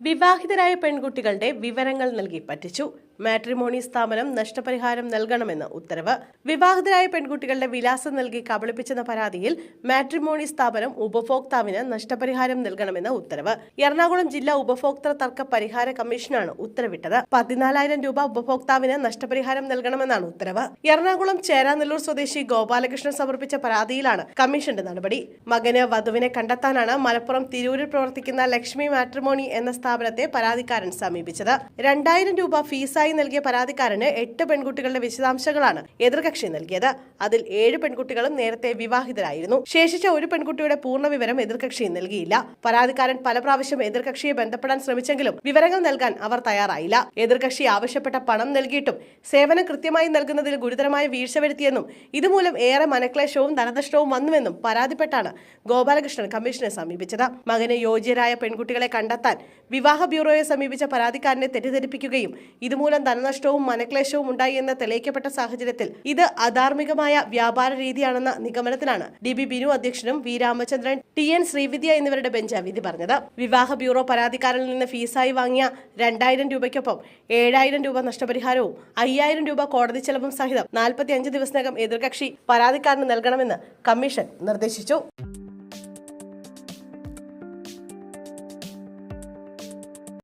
വിവാഹിതരായ പെൺകുട്ടികളുടെ വിവരങ്ങൾ നൽകി പറ്റിച്ചു മാട്രിമോണി സ്ഥാപനം നഷ്ടപരിഹാരം നൽകണമെന്ന് ഉത്തരവ്. വിവാഹിതരായ പെൺകുട്ടികളുടെ വിലാസം നൽകി കബളിപ്പിച്ചെന്ന പരാതിയിൽ മാട്രിമോണി സ്ഥാപനം ഉപഭോക്താവിന് നഷ്ടപരിഹാരം നൽകണമെന്ന് ഉത്തരവ്. എറണാകുളം ജില്ലാ ഉപഭോക്തൃ തർക്ക പരിഹാര കമ്മീഷനാണ് ഉത്തരവിട്ടത്. പതിനാലായിരം രൂപ ഉപഭോക്താവിന് നഷ്ടപരിഹാരം നൽകണമെന്നാണ് ഉത്തരവ്. എറണാകുളം ചേരാനെല്ലൂർ സ്വദേശി ഗോപാലകൃഷ്ണൻ സമർപ്പിച്ച പരാതിയിലാണ് കമ്മീഷന്റെ നടപടി. മകന് വധുവിനെ കണ്ടെത്താനാണ് മലപ്പുറം തിരൂരിൽ പ്രവർത്തിക്കുന്ന ലക്ഷ്മി മാട്രിമോണി എന്ന സ്ഥാപനത്തെ പരാതിക്കാരൻ സമീപിച്ചത്. രണ്ടായിരം രൂപ ഫീസായി നൽകിയ പരാതിക്കാരന് എട്ട് പെൺകുട്ടികളുടെ വിശദാംശങ്ങളാണ് എതിർകക്ഷി നൽകിയത്. അതിൽ ഏഴ് പെൺകുട്ടികളും നേരത്തെ വിവാഹിതരായിരുന്നു. ശേഷിച്ച ഒരു പെൺകുട്ടിയുടെ പൂർണ വിവരം എതിർകക്ഷി നൽകിയില്ല. പരാതിക്കാരൻ പല പ്രാവശ്യം എതിർകക്ഷിയെ ബന്ധപ്പെടാൻ ശ്രമിച്ചെങ്കിലും വിവരങ്ങൾ നൽകാൻ അവർ തയ്യാറായില്ല. എതിർകക്ഷി ആവശ്യപ്പെട്ട പണം നൽകിയിട്ടും സേവനം കൃത്യമായി നൽകുന്നതിൽ ഗുരുതരമായ വീഴ്ച വരുത്തിയെന്നും ഇതുമൂലം ഏറെ മനക്ലേശവും ധനനഷ്ടവും വന്നുവെന്നും പരാതിപ്പെട്ടാണ് ഗോപാലകൃഷ്ണൻ കമ്മീഷനെ സമീപിച്ചത്. മകന് യോഗ്യരായ പെൺകുട്ടികളെ കണ്ടെത്താൻ വിവാഹ ബ്യൂറോയെ സമീപിച്ച പരാതിക്കാരനെ തെറ്റിദ്ധരിപ്പിക്കുകയും ഇതുമൂലം ധനനഷ്ടവും മനക്ലേശവും ഉണ്ടായി എന്ന് തെളിയിക്കപ്പെട്ട സാഹചര്യത്തിൽ ഇത് അധാർമികമായ വ്യാപാര രീതിയാണെന്ന നിഗമനത്തിലാണ് ഡി ബി ബിനു അധ്യക്ഷനും V Ramachandran T N Sreevidya എന്നിവരുടെ ബെഞ്ച് വിധി പറഞ്ഞത്. വിവാഹ ബ്യൂറോ പരാതിക്കാരിൽ നിന്ന് ഫീസായി വാങ്ങിയ രണ്ടായിരം രൂപയ്ക്കൊപ്പം ഏഴായിരം രൂപ നഷ്ടപരിഹാരവും അയ്യായിരം രൂപ കോടതി ചെലവും സഹിതം നാൽപ്പത്തിയഞ്ച് ദിവസത്തിനകം എതിർകക്ഷി പരാതിക്കാരന് നൽകണമെന്ന് കമ്മീഷൻ നിർദ്ദേശിച്ചു.